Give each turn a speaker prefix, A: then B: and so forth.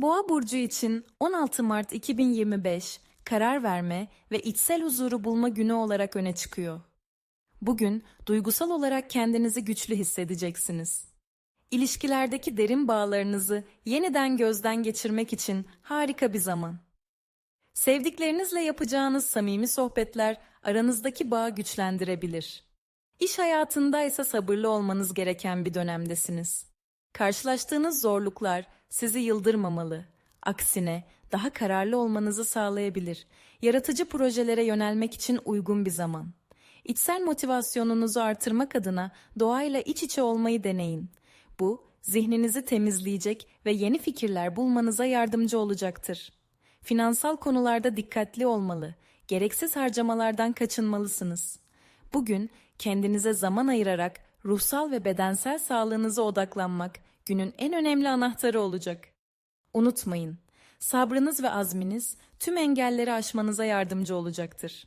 A: Boğa burcu için 16 Mart 2025 karar verme ve içsel huzuru bulma günü olarak öne çıkıyor. Bugün duygusal olarak kendinizi güçlü hissedeceksiniz. İlişkilerdeki derin bağlarınızı yeniden gözden geçirmek için harika bir zaman. Sevdiklerinizle yapacağınız samimi sohbetler aranızdaki bağı güçlendirebilir. İş hayatında ise sabırlı olmanız gereken bir dönemdesiniz. Karşılaştığınız zorluklar sizi yıldırmamalı. Aksine daha kararlı olmanızı sağlayabilir. Yaratıcı projelere yönelmek için uygun bir zaman. İçsel motivasyonunuzu artırmak adına doğayla iç içe olmayı deneyin. Bu, zihninizi temizleyecek ve yeni fikirler bulmanıza yardımcı olacaktır. Finansal konularda dikkatli olmalı, gereksiz harcamalardan kaçınmalısınız. Bugün kendinize zaman ayırarak ruhsal ve bedensel sağlığınıza odaklanmak günün en önemli anahtarı olacak. Unutmayın, sabrınız ve azminiz tüm engelleri aşmanıza yardımcı olacaktır.